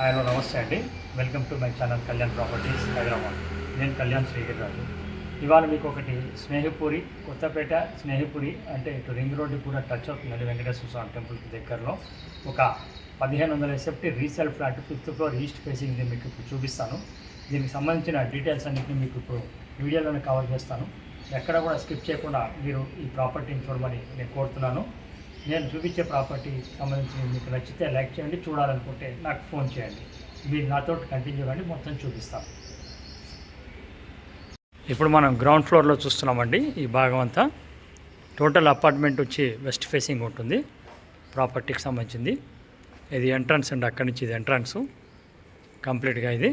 Hello నమస్తే అండి. Welcome to my channel Kalyan Properties Hyderabad నేను కళ్యాణ్ శ్రీగిరిరాజు ఇవాళ మీకు ఒకటి స్నేహిపురి కొత్తపేట స్నేహిపురి అంటే ఇటు రింగ్ రోడ్డు కూడా టచ్ అవుతుందండి వెంకటేశ్వర స్వామి టెంపుల్కి దగ్గరలో. ఒక పదిహేను వందల SFT resale flat fifth floor east facing మీకు ఇప్పుడు చూపిస్తాను. దీనికి సంబంధించిన డీటెయిల్స్ అన్నింటినీ మీకు ఇప్పుడు వీడియోలోనే కవర్ చేస్తాను. ఎక్కడ కూడా స్కిప్ చేయకుండా మీరు ఈ ప్రాపర్టీని చూడమని నేను కోరుతున్నాను. నేను చూపించే ప్రాపర్టీ సంబంధించి మీకు నచ్చితే లైక్ చేయండి చూడాలనుకుంటే నాకు ఫోన్ చేయండి. మీరు నాతో కంటిన్యూ కానీ మొత్తం చూపిస్తాను ఇప్పుడు మనం గ్రౌండ్ ఫ్లోర్లో చూస్తున్నామండి ఈ భాగం అంతా. టోటల్ అపార్ట్మెంట్ వచ్చి వెస్ట్ ఫేసింగ్ ఉంటుంది. ప్రాపర్టీకి సంబంధించింది. ఇది ఎంట్రన్స్ అండి అక్కడి నుంచి ఇది ఎంట్రన్స్ కంప్లీట్గా ఇది.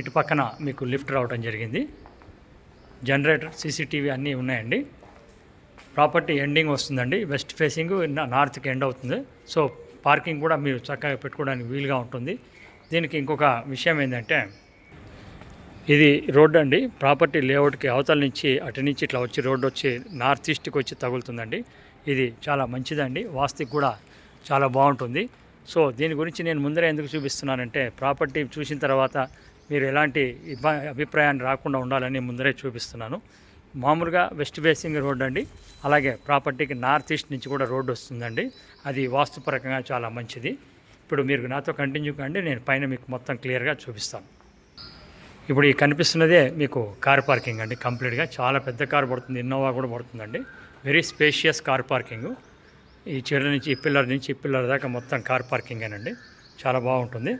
ఇటు పక్కన మీకు లిఫ్ట్ రావడం జరిగింది. జనరేటర్ సీసీటీవీ అన్నీ ఉన్నాయండి. ప్రాపర్టీ ఎండింగ్ వస్తుందండి. వెస్ట్ ఫేసింగ్ నార్త్కి ఎండ్ అవుతుంది. సో పార్కింగ్ కూడా మీరు చక్కగా పెట్టుకోవడానికి వీలుగా ఉంటుంది. దీనికి ఇంకొక విషయం ఏంటంటే ఇది రోడ్ అండి. ప్రాపర్టీ లేఅవుట్కి అవతల నుంచి అటు నుంచి ఇట్లా వచ్చి రోడ్డు వచ్చి నార్త్ ఈస్ట్కి వచ్చి తగులుతుందండి. ఇది చాలా మంచిదండి. వాస్తుకి కూడా చాలా బాగుంటుంది. సో దీని గురించి నేను ముందరే ఎందుకు చూపిస్తున్నానంటే ప్రాపర్టీ చూసిన తర్వాత మీరు ఎలాంటి అభిప్రాయాన్ని రాకుండా ఉండాలని ముందరే చూపిస్తున్నాను. మామూలుగా వెస్ట్ ఫేసింగ్ రోడ్ అండి. అలాగే ప్రాపర్టీకి నార్త్ ఈస్ట్ నుంచి కూడా రోడ్డు వస్తుందండి. అది వాస్తుపరంగా చాలా మంచిది. ఇప్పుడు మీరు నాతో కంటిన్యూ కండి నేను పైన మీకు మొత్తం క్లియర్గా చూపిస్తాను. ఇప్పుడు ఈ కనిపిస్తున్నదే మీకు కార్ పార్కింగ్ అండి. కంప్లీట్గా చాలా పెద్ద కార్ పడుతుంది. ఇన్నోవా కూడా పడుతుందండి. Very spacious car parking. ఈ చీర నుంచి ఈ పిల్లర్ నుంచి ఈ పిల్లర్ దాకా మొత్తం కార్ పార్కింగ్ అండి చాలా బాగుంటుంది.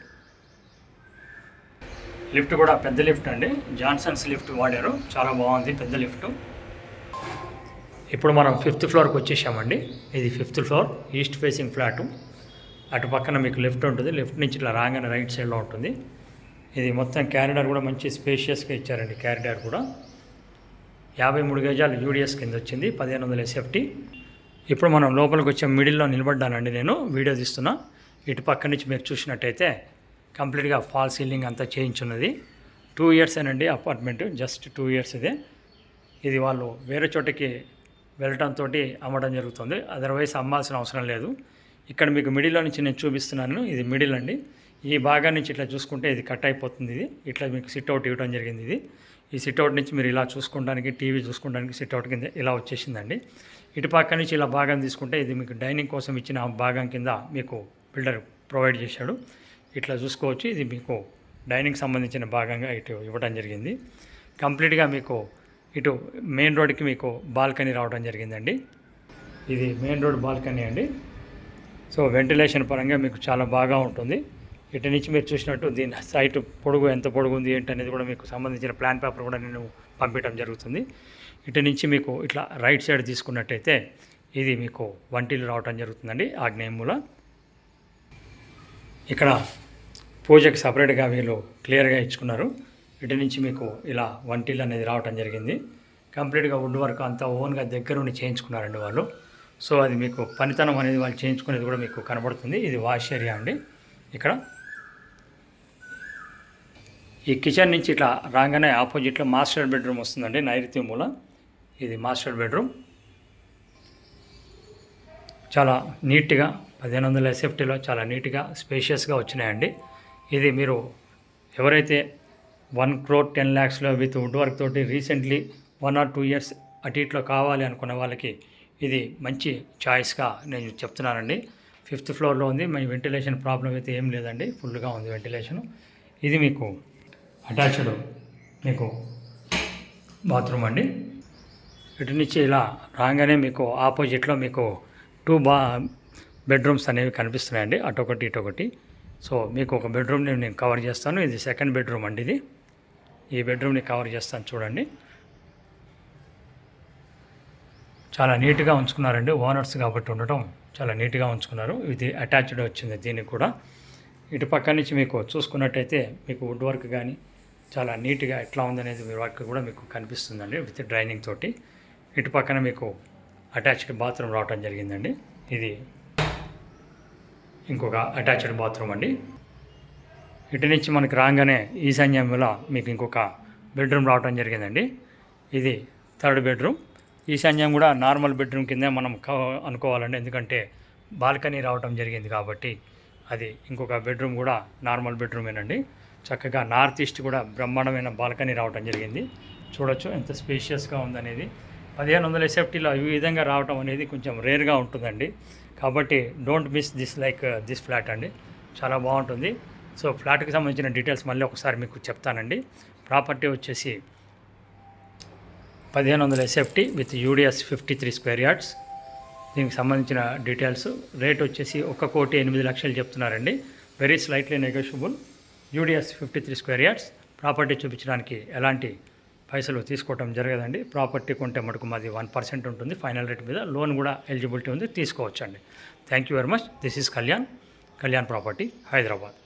లిఫ్ట్ కూడా పెద్ద లిఫ్ట్ అండి. జాన్సన్స్ లిఫ్ట్ వాడారు. చాలా బాగుంది పెద్ద లిఫ్ట్. ఇప్పుడు మనం ఫిఫ్త్ ఫ్లోర్కి వచ్చేసామండి. ఇది fifth floor east facing flat. అటు పక్కన మీకు లెఫ్ట్ ఉంటుంది. లెఫ్ట్ నుంచి ఇట్లా రాగానే రైట్ సైడ్లో ఉంటుంది. ఇది మొత్తం క్యారిడార్ కూడా మంచి స్పేషియస్గా ఇచ్చారండి క్యారిడార్ కూడా. యాభై మూడు గజాలు యూడిఎస్ కింద వచ్చింది పదిహేను వందల ఎస్ఎఫ్టీ. ఇప్పుడు మనం లోపలికి వచ్చే మిడిల్లో నిలబడ్డానండి నేను వీడియో తీస్తున్నా. ఇటు పక్క నుంచి మీరు చూసినట్టయితే కంప్లీట్గా ఫాల్ సీలింగ్ అంతా చేయించున్నది. టూ ఇయర్స్ ఏనండి అపార్ట్మెంట్ జస్ట్ టూ ఇయర్స్ ఇదే. ఇది వాళ్ళు వేరే చోటకి వెళ్ళటంతో అమ్మడం జరుగుతుంది. అదర్వైజ్ అమ్మాల్సిన అవసరం లేదు. ఇక్కడ మీకు మిడిల్లో నుంచి నేను చూపిస్తున్నాను. ఇది మిడిల్ అండి. ఈ భాగం నుంచి ఇట్లా చూసుకుంటే ఇది కట్ అయిపోతుంది ఇది. ఇట్లా మీకు సిట్ అవుట్ ఇవ్వడం జరిగింది ఇది. ఈ సిట్ అవుట్ నుంచి మీరు ఇలా చూసుకోవడానికి టీవీ చూసుకోవడానికి సిట్ అవుట్ కింద ఇలా వచ్చేసిందండి. ఇటు పక్క నుంచి ఇలా భాగం తీసుకుంటే ఇది మీకు డైనింగ్ కోసం ఇచ్చిన భాగం కింద మీకు బిల్డర్ ప్రొవైడ్ చేశాడు. ఇట్లా చూసుకోవచ్చు. ఇది మీకు డైనింగ్ సంబంధించిన భాగంగా ఇటు ఇవ్వడం జరిగింది. కంప్లీట్గా మీకు ఇటు మెయిన్ రోడ్కి మీకు బాల్కనీ రావడం జరిగిందండి. ఇది మెయిన్ రోడ్ బాల్కనీ అండి. సో వెంటిలేషన్ పరంగా మీకు చాలా బాగా ఉంటుంది. ఇటు నుంచి మీరు చూసినట్టు దీని సైట్ పొడుగు ఎంత పొడుగు ఉంది ఏంటి అనేది కూడా మీకు సంబంధించిన ప్లాన్ పేపర్ కూడా నేను పంపించడం జరుగుతుంది. ఇటు నుంచి మీకు ఇట్లా రైట్ సైడ్ తీసుకున్నట్టయితే ఇది మీకు వంటిల్లు రావటం జరుగుతుందండి ఆగ్నేయమూల ఇక్కడ పూజకి సపరేట్గా వీళ్ళు క్లియర్గా ఇచ్చుకున్నారు. ఇటు నుంచి మీకు ఇలా వంటిల్ అనేది రావటం జరిగింది. కంప్లీట్గా వుడ్ వర్క్ అంతా ఓన్గా దగ్గరుండి చేయించుకున్నారండి వాళ్ళు. సో అది మీకు పనితనం అనేది వాళ్ళు చేయించుకునేది కూడా మీకు కనబడుతుంది. ఇది వాష్ ఏరియా అండి. ఇక్కడ ఈ కిచెన్ నుంచి ఇట్లా రాగానే ఆపోజిట్లో మాస్టర్ బెడ్రూమ్ వస్తుందండి. నైరుతి మూల. ఇది మాస్టర్ బెడ్రూమ్ చాలా నీట్గా పదిహేను వందల సేఫ్టీలో చాలా నీట్గా స్పేషియస్గా వచ్చినాయండి. ఇది మీరు ఎవరైతే వన్ క్రోర్ టెన్ ల్యాక్స్లో విత్ వుడ్ వర్క్ తోటి recently one or two years అటు ఇట్లో కావాలి అనుకున్న వాళ్ళకి ఇది మంచి చాయిస్గా నేను చెప్తున్నానండి. ఫిఫ్త్ ఫ్లోర్లో ఉంది. మీ వెంటిలేషన్ ప్రాబ్లం అయితే ఏం లేదండి. ఫుల్గా ఉంది వెంటిలేషన్. ఇది మీకు అటాచ్డ్ మీకు బాత్రూమ్ అండి. ఇటు నుంచి ఇలా రాగానే మీకు ఆపోజిట్లో మీకు టూ బా బెడ్రూమ్స్ అనేవి కనిపిస్తున్నాయండి. అటొకటి ఇటొకటి. సో మీకు ఒక బెడ్రూమ్ని నేను కవర్ చేస్తాను. ఇది సెకండ్ బెడ్రూమ్ అండి ఇది. ఈ బెడ్రూమ్ని కవర్ చేస్తాను చూడండి. చాలా నీట్గా ఉంచుకున్నారండి. ఓనర్స్ కాబట్టి ఉండటం చాలా నీట్గా ఉంచుకున్నారు. ఇది అటాచ్డ్ వచ్చింది దీనికి కూడా. ఇటు పక్క నుంచి మీకు చూసుకున్నట్టయితే మీకు వుడ్ వర్క్ కానీ చాలా నీట్గా ఎట్లా ఉందనేది మీ వర్క్ కూడా మీకు కనిపిస్తుందండి విత్ డ్రైనింగ్ తోటి. ఇటు పక్కన మీకు అటాచ్డ్ బాత్రూమ్ రావటం జరిగిందండి. ఇది ఇంకొక అటాచ్డ్ బాత్రూమ్ అండి. ఇటు నుంచి మనకు రాగానే ఈశాన్యంలో మీకు ఇంకొక బెడ్రూమ్ రావటం జరిగిందండి. ఇది థర్డ్ బెడ్రూమ్. ఈశాన్యం కూడా నార్మల్ బెడ్రూమ్ కిందే మనం అనుకోవాలండి. ఎందుకంటే బాల్కనీ రావటం జరిగింది కాబట్టి అది ఇంకొక బెడ్రూమ్ కూడా నార్మల్ బెడ్రూమేనండి. చక్కగా నార్త్ ఈస్ట్ కూడా బ్రహ్మాండమైన బాల్కనీ రావటం జరిగింది. చూడొచ్చు ఎంత స్పేషియస్గా ఉందనేది. పదిహేను వందల ఎస్ఎఫ్టీలో ఈ విధంగా రావటం అనేది కొంచెం రేర్గా ఉంటుందండి. కాబట్టి don't miss this like uh, this flat అండి. చాలా బాగుంటుంది. సో ఫ్లాట్కి సంబంధించిన డీటెయిల్స్ మళ్ళీ ఒకసారి మీకు చెప్తానండి. ప్రాపర్టీ వచ్చేసి పదిహేను వందల SFT with UDS fifty three square yards దీనికి సంబంధించిన డీటెయిల్స్. రేట్ వచ్చేసి ఒక కోటి ఎనిమిది లక్షలు చెప్తున్నారండి. Very slightly negotiable UDS fifty three square yards property చూపించడానికి ఎలాంటి పైసలు తీసుకోవటం జరగదండి. ప్రాపర్టీ కొంటే మటుకు మాది వన్ పర్సెంట్ ఉంటుంది. ఫైనల్ రేట్ మీద లోన్ కూడా ఎలిజిబిలిటీ ఉంది. తీసుకోవచ్చండి. Thank you very much. This is Kalyan. Kalyan property Hyderabad.